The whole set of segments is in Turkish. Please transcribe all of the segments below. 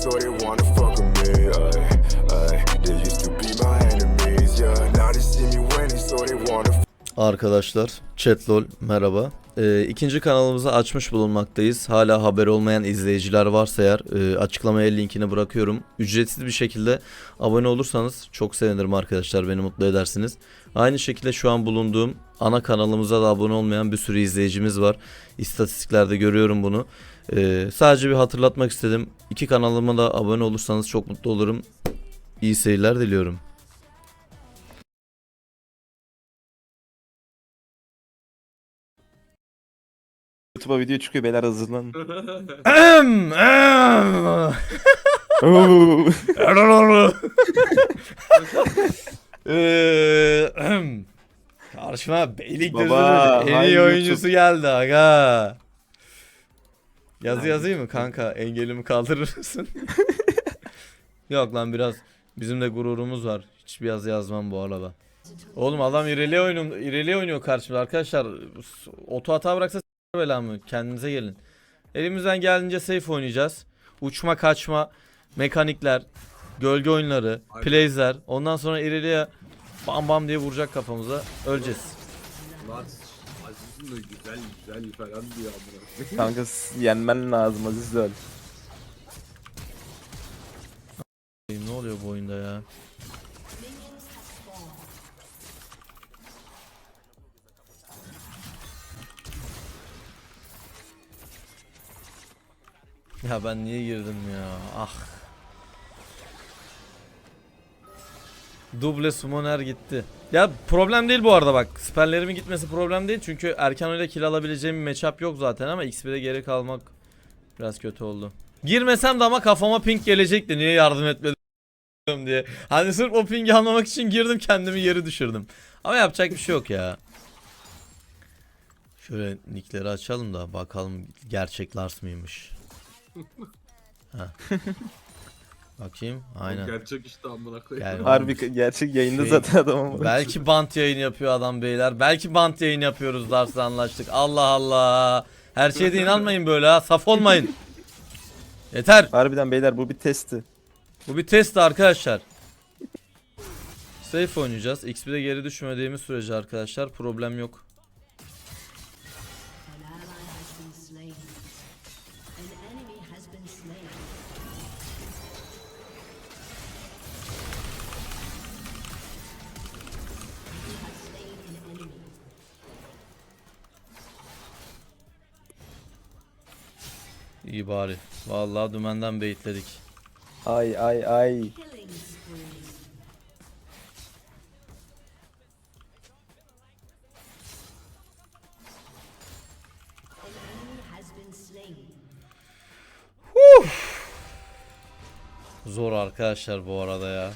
so they wanna fuck with me. Ay, ay, they used to be my enemies, yeah. Now they see me winning, so they wanna Arkadaşlar, chatlol merhaba. Ee, ikinci kanalımızı açmış bulunmaktayız. Hala haber olmayan izleyiciler varsa eğer e, açıklamaya linkini bırakıyorum. Ücretsiz bir şekilde abone olursanız çok sevinirim arkadaşlar. Beni mutlu edersiniz. Aynı şekilde şu an bulunduğum ana kanalımıza da abone olmayan bir sürü izleyicimiz var. İstatistiklerde görüyorum bunu. Ee, sadece bir hatırlatmak istedim. İki kanalıma da abone olursanız çok mutlu olurum. İyi seyirler diliyorum. YouTube'a video çıkıyor beyler. Eee, ahem. Karşıma Beylikdüzü'nün Baba, en iyi oyuncusu geldi aga. Yazı yazayım mı kanka? Engelimi kaldırır mısın? Yok lan biraz bizim de gururumuz var. Hiçbir yazı yazmam bu arada. Oğlum adam ireli oynuyor, ireli oynuyor karşımda arkadaşlar. Oto hata bıraksa belamı. Kendinize gelin. Elimizden geldiğince safe oynayacağız. Uçma kaçma, mekanikler, gölge oyunları, plays'ler. Ondan sonra ileriye bam bam diye vuracak kafamıza. Öleceğiz. Aziz'in de güzel güzel falan diyor amına. Kanka s- yenmen lazım Aziz öl. Ne oluyor bu oyunda ya? Ya ben niye girdim ya? Ah. Duble summoner gitti. Ya problem değil bu arada bak. Spellerimin gitmesi problem değil. Çünkü erken öyle kill alabileceğim bir matchup yok zaten ama XP'de geri kalmak biraz kötü oldu. Girmesem de ama kafama pink gelecekti. Niye yardım etmedin diye. Hani sırf o pingi almamak için girdim kendimi geri düşürdüm. Ama yapacak bir şey yok ya. Şöyle nickleri açalım da bakalım gerçek Lars mıymış. Ha. Bakayım aynen. Gerçek işte amına koyayım. Yani- Harbi gerçek yayında Şey- zaten adam ama. Belki bant yayın yapıyor adam beyler. Belki bant yayın yapıyoruz Lars'la anlaştık. Allah Allah. Her şeyde inanmayın böyle ha. Saf olmayın. Yeter. Harbiden beyler bu bir testi. Bu bir test arkadaşlar. Safe oynayacağız. XP'de geri düşmediğimiz sürece arkadaşlar problem yok. İyi bari. Vallahi dümenden beyitledik. Ay ay ay. Slain. Zor arkadaşlar bu arada ya.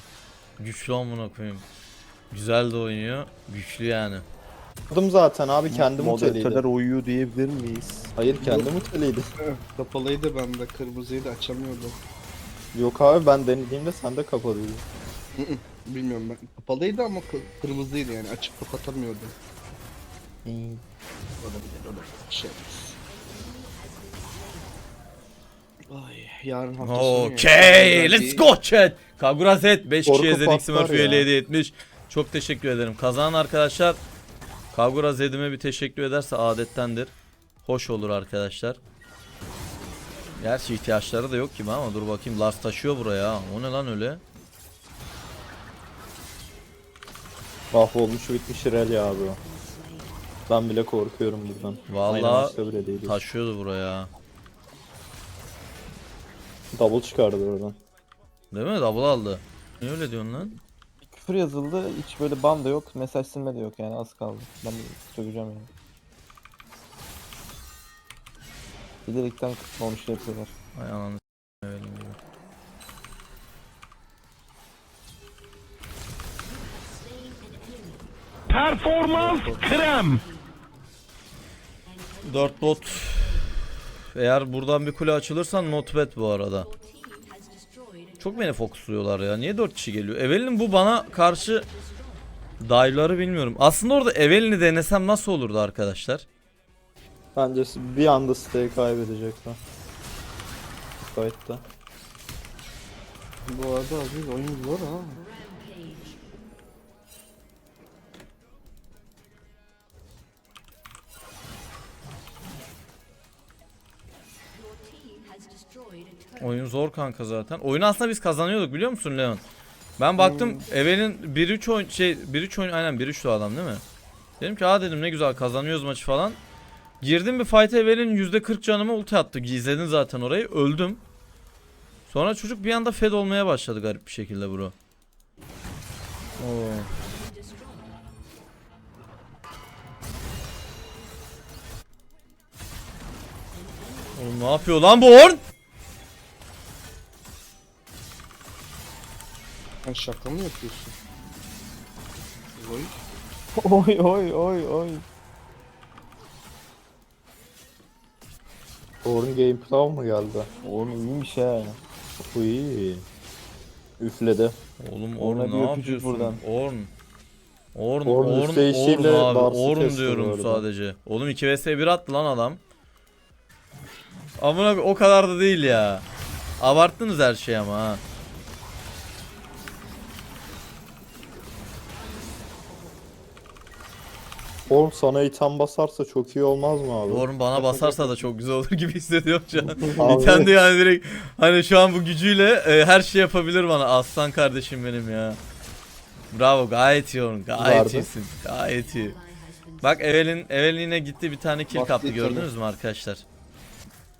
Güçlü amına koyayım. Güzel de oynuyor. Güçlü yani. Vurdum zaten abi kendi Moderatörler muteliydi. uyuyor diyebilir miyiz? Hayır kendi muteliydi. Kapalıydı bende kırmızıydı açamıyordum. Yok abi ben denediğimde sende kapalıydı. Bilmiyorum ben. Kapalıydı ama kı- kırmızıydı yani açıp kapatamıyordum. Olabilir olabilir. Şey. Ay yarın hafta sonu ya. Okay, Güzel let's go chat. Kagura set 5 Korku kişiye patlar Smurf ya. üyeliği hediye etmiş. Çok teşekkür ederim. Kazanan arkadaşlar Kagura Zed'ime bir teşekkür ederse adettendir. Hoş olur arkadaşlar. Gerçi ihtiyaçları da yok gibi ama dur bakayım Lars taşıyor buraya. O ne lan öyle? Mahvolmuş bitmiş Irelia abi o. Ben bile korkuyorum buradan. Değiliz. taşıyordu buraya. Double çıkardı oradan. Değil mi? Double aldı. Niye öyle diyorsun lan? Küfür yazıldı. Hiç böyle ban da yok. Mesaj silme de yok yani az kaldı. Ben de söyleyeceğim yani. Bilerekten konuşu yapıyorlar. Ay ananı gibi. Performans krem. 4 bot. Eğer buradan bir kule açılırsa not bad bu arada. Çok beni fokusluyorlar ya. Niye 4 kişi geliyor? Evelyn bu bana karşı dive'ları bilmiyorum. Aslında orada Evelyn'i denesem nasıl olurdu arkadaşlar? Bence bir anda stay kaybedecekler. Fight'ta. Bu arada Aziz oyun zor ha. Oyun zor kanka zaten. Oyunu aslında biz kazanıyorduk biliyor musun Leon? Ben baktım Evel'in 1-3 oyun şey 1-3 oyun aynen 1-3'tü adam değil mi? Dedim ki aa dedim ne güzel kazanıyoruz maçı falan. Girdim bir fight'e Evel'in %40 canıma ulti attı. Gizledin zaten orayı. Öldüm. Sonra çocuk bir anda fed olmaya başladı garip bir şekilde bro. Oo. Ne yapıyor lan bu Orn? Sen şaka mı yapıyorsun? Oy. Oy oy oy oy. Orun gameplay mı geldi? Oğlum iyiymiş ha. Bu iyi. Üfledi. Oğlum Orn'a Orn bir ne öpücük yapıyorsun? buradan. Orn. Orn, Orn Orn, Orn abi. Bars'ı Orn kesti bu diyorum arada. sadece. Oğlum 2 vs 1 attı lan adam. Amına o kadar da değil ya. Abarttınız her şeyi ama ha. Orun sana item basarsa çok iyi olmaz mı abi? Orn bana basarsa da çok güzel olur gibi hissediyorum şu an. İten de yani direkt hani şu an bu gücüyle e, her şey yapabilir bana. Aslan kardeşim benim ya. Bravo gayet iyi Orn. Gayet Vardı. iyisin. Gayet iyi. Bak Evelyn, Evelyn yine gitti bir tane kill kaptı gördünüz mü arkadaşlar?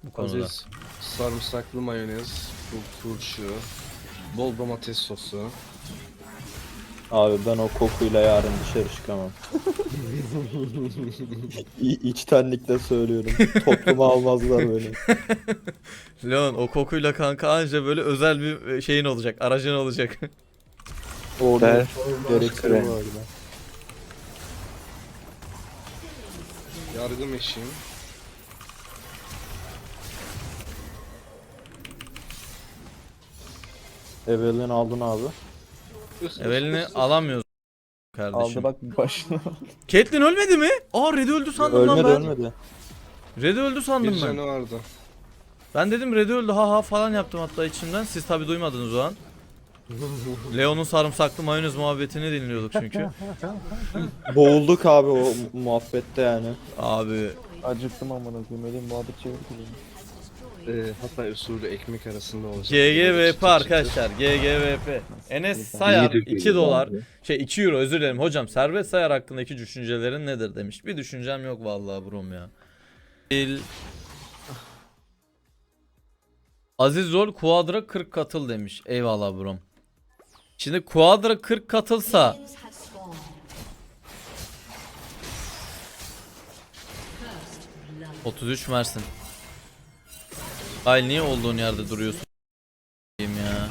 Bu konuda. Aziz, sarımsaklı mayonez, bu turşu, bol domates sosu. Abi ben o kokuyla yarın dışarı çıkamam. İ- içtenlikle söylüyorum. Topluma almazlar beni. Leon o kokuyla kanka anca böyle özel bir e, şeyin olacak, aracın olacak. Orada gerekiyor krem. bu arada. Yargı eşiğim. Evelyn aldın abi. Evelyn'i alamıyoruz kardeşim. Aldı bak başına. Caitlyn ölmedi mi? Aa Red öldü sandım lan Ölmedi ben. ölmedi. Red öldü Bir sandım ben. canı vardı. Ben dedim Red öldü ha ha falan yaptım hatta içimden. Siz tabi duymadınız o an. Leon'un sarımsaklı mayonez muhabbetini dinliyorduk çünkü. Boğulduk abi o mu- muhabbette yani. Abi Acıktım amına koyayım. Elim muhabbet çevirdi. Ee, hatta usulü ekmek arasında olacak. GGVP arkadaşlar GGVP. Enes Sayar 2 dolar şey 2 euro özür dilerim hocam Servet Sayar hakkındaki düşüncelerin nedir demiş. Bir düşüncem yok vallahi brom ya. Il... Aziz Rol Quadra 40 katıl demiş. Eyvallah brom. Şimdi Quadra 40 katılsa blood. 33 Mersin. Ay niye olduğun yerde duruyorsun? ya.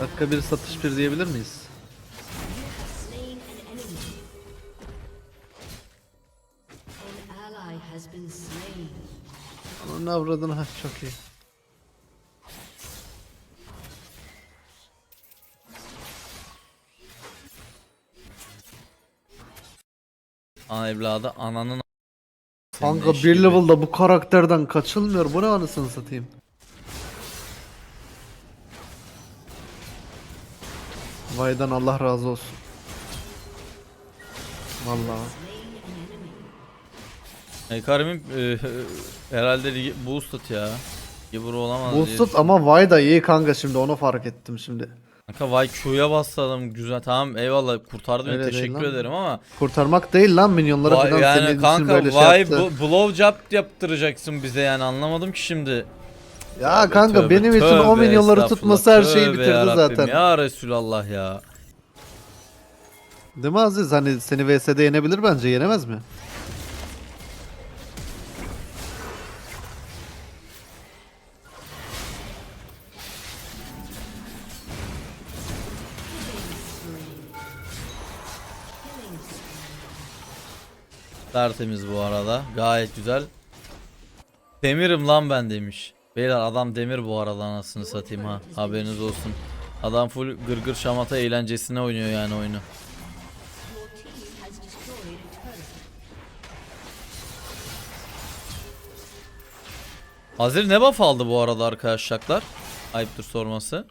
Dakika bir satış bir diyebilir miyiz? Onun avradını ha çok iyi. Ana evladı ananın Kanka bir gibi. level'da bu karakterden kaçılmıyor. Bu ne anasını satayım. Vay'dan Allah razı olsun. Vallahi. Karim'in e, herhalde boosted ya. Gibur olamaz diye Boosted ama Vay da iyi kanka şimdi onu fark ettim şimdi. Kanka vay Q'ya bastı adam güzel tamam eyvallah kurtardı beni Öyle değil teşekkür lan. ederim ama Kurtarmak değil lan minyonlara vay, falan yani kanka böyle şey vay yaptı. bu, blow job yaptıracaksın bize yani anlamadım ki şimdi. Ya Tövbe, kanka tövbe, benim için o tövbe, minyonları estağfurullah, tutması her şeyi tövbe bitirdi yarabbim, zaten. Ya Resulallah ya. Değil mi Aziz? Hani seni VS'de yenebilir bence yenemez mi? Tertemiz bu arada gayet güzel. Demirim lan ben demiş. Beyler adam demir bu arada anasını satayım ha haberiniz olsun. Adam full gırgır şamata eğlencesine oynuyor yani oyunu. Azir ne buff aldı bu arada arkadaşlar? Ayıptır sorması.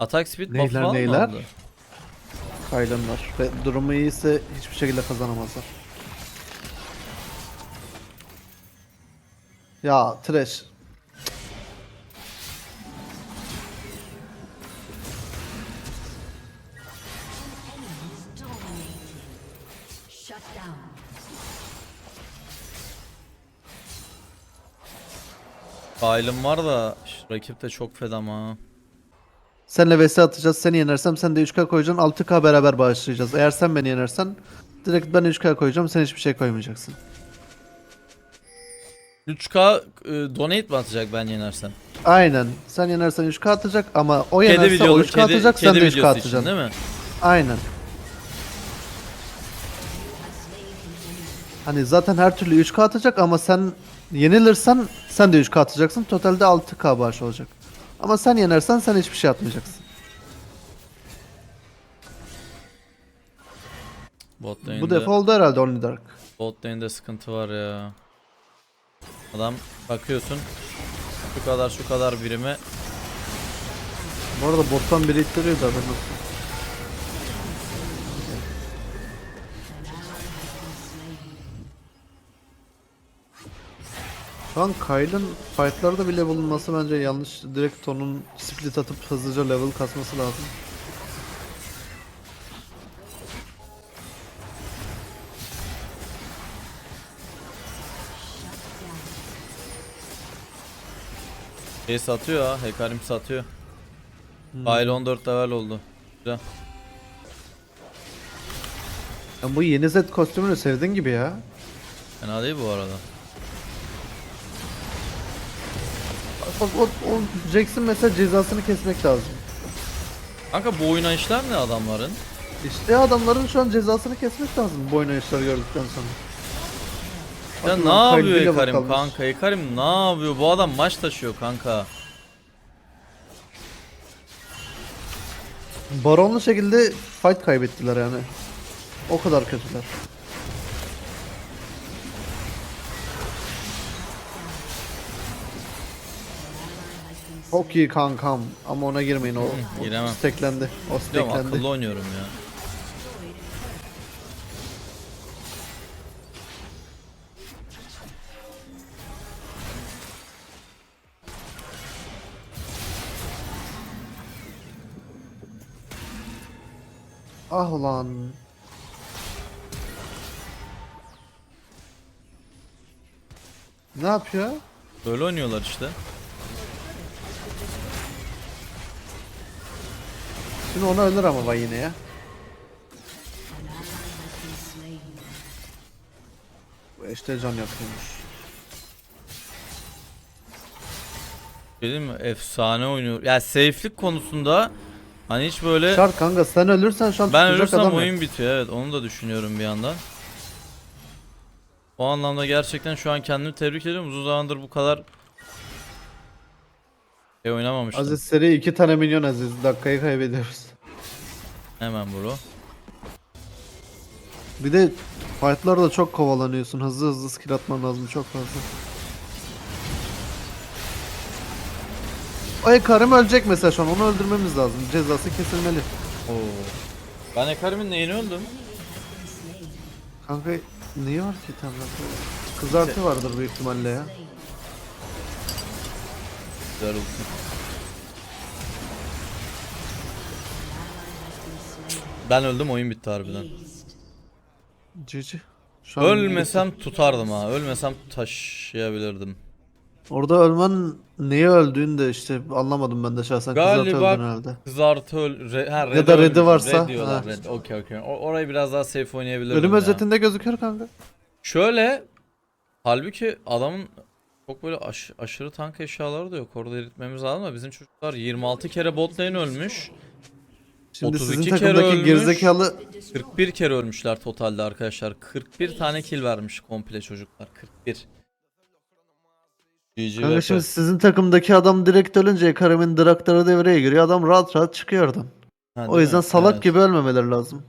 Attack speed buff Neyler, falan mı neyler? aldı? Kaylanlar. Ve durumu iyiyse hiçbir şekilde kazanamazlar. Ya trash. Kaylım var da şş, rakip de çok fed ama. Senle vs atacağız. Seni yenersem sen de 3K koyacaksın. 6K beraber bağışlayacağız. Eğer sen beni yenersen direkt ben 3K koyacağım. Sen hiçbir şey koymayacaksın. 3K e, donate mi atacak ben yenersem? Aynen. Sen yenersen 3K atacak ama o Kedi yenerse o videolu, 3K kedi, atacak sen kedi de 3K videosu için atacaksın. değil mi? Aynen. Hani zaten her türlü 3K atacak ama sen yenilirsen sen de 3K atacaksın. Totalde 6K bağış olacak. Ama sen yenersen sen hiçbir şey atmayacaksın. Bot Bu defa oldu herhalde Only Dark. bot lane'de sıkıntı var ya. Adam bakıyorsun şu kadar şu kadar birimi Bu arada bottan biri ittiriyor da olsun. Şu an Kyle'ın fightlarda bile bulunması bence yanlış. Direkt onun split atıp hızlıca level kasması lazım. Şey satıyor ha. Hekarim satıyor. Kyle 14 level oldu. Güzel. Ya bu yeni set kostümünü sevdin gibi ya. Fena değil bu arada. Bak o, o Jackson mesela cezasını kesmek lazım. Kanka bu oynayışlar ne adamların? İşte adamların şu an cezasını kesmek lazım bu oynayışları gördükten sonra. Ya Bakın ne yapıyor bakalım. kanka? Hekarim ne yapıyor? Bu adam maç taşıyor kanka. Baronlu şekilde fight kaybettiler yani. O kadar kötüler. Çok iyi kankam ama ona girmeyin o. o giremem. Steklendi. O Diyorum steklendi. akıllı oynuyorum ya. Ah ulan. Ne yapıyor? Böyle oynuyorlar işte. Şimdi ona ölür ama bak yine ya. Bu işte can yapıyormuş. Dedim mi? Efsane oynuyor. Ya safe'lik konusunda hani hiç böyle Şart kanka sen ölürsen şu an ben tutacak ölürsem adam yok. oyun bitiyor. Evet onu da düşünüyorum bir yandan. O anlamda gerçekten şu an kendimi tebrik ediyorum. Uzun zamandır bu kadar şey oynamamıştım. Aziz seri iki tane milyon Aziz. Dakikayı kaybediyoruz. Hemen bro. Bir de fightlarda çok kovalanıyorsun. Hızlı hızlı skill atman lazım çok fazla. Ay karım ölecek mesela şu an. Onu öldürmemiz lazım. Cezası kesilmeli. Oo. Ben Ekarim'in neyini öldüm? Kanka niye var ki tane? Kızartı vardır büyük ihtimalle ya. Güzel olsun. Ben öldüm oyun bitti harbiden. An Ölmesem tutardım ha. Ölmesem taşıyabilirdim. Orada ölmen niye öldüğünü de işte anlamadım ben de şahsen. Kızartı öldün Galiba herhalde. kızartı öl... Re, ha, Ya red'e da red'i varsa, Red diyorlar ha. red. Okey okey. Orayı biraz daha safe oynayabilirdim Ölüm ya. özetinde gözüküyor kanka. Şöyle halbuki adamın çok böyle aş- aşırı tank eşyaları da yok. Orada eritmemiz lazım da bizim çocuklar 26 kere bot lane ölmüş. Şimdi 32 sizin kere ölmüş. gerizekalı 41 kere ölmüşler totalde arkadaşlar. 41 tane kill vermiş komple çocuklar. 41. GG Kanka sizin takımdaki adam direkt ölünce Karim'in Draktar'ı devreye giriyor. Adam rahat rahat çıkıyor oradan. Ha, O değil yüzden mi? salak Evet. gibi ölmemeleri lazım.